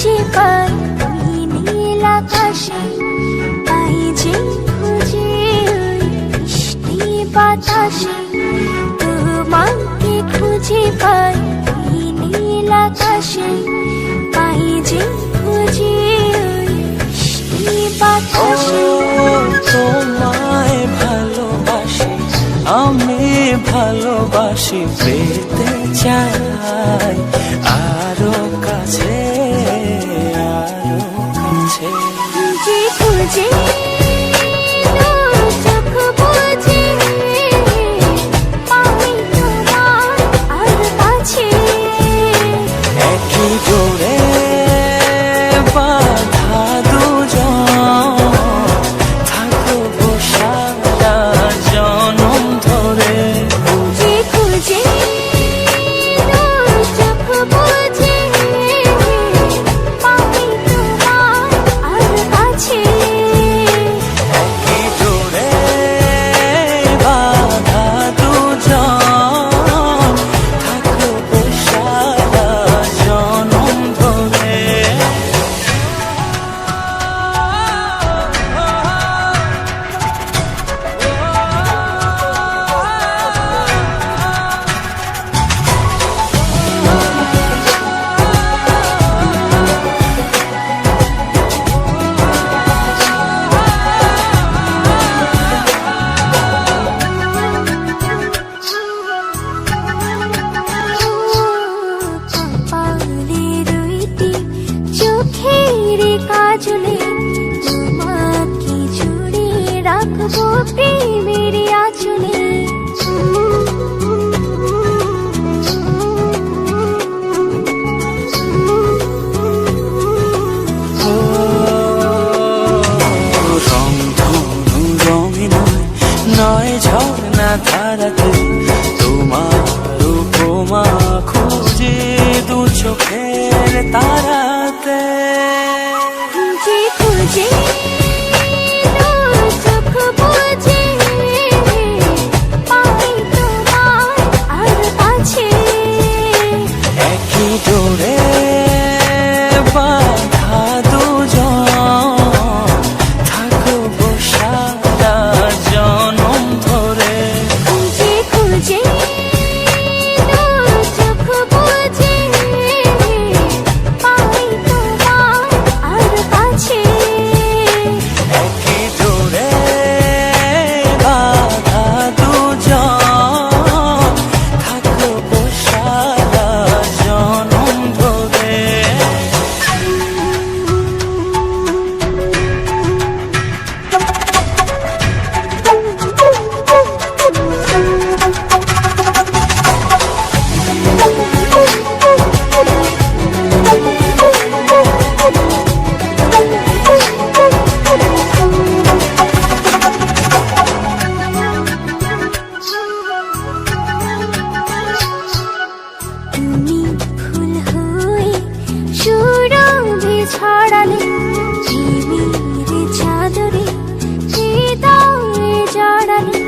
খুঁজে পাই ওই নীল আকাশে? তাই যে খুঁজে ওই বৃষ্টি বাতাসে। তোমাকে খুঁজে পাই ওই নীল আকাশে। তাই যে খুঁজে ওই বাতাসে। তোমায় ভালোবাসি, আমি ভালোবাসি, পেতে চাই, আরও কাছে 妾起舞翩翩 ছড়ালে ঝিমির চাদরে হৃদয়ে জড়ালে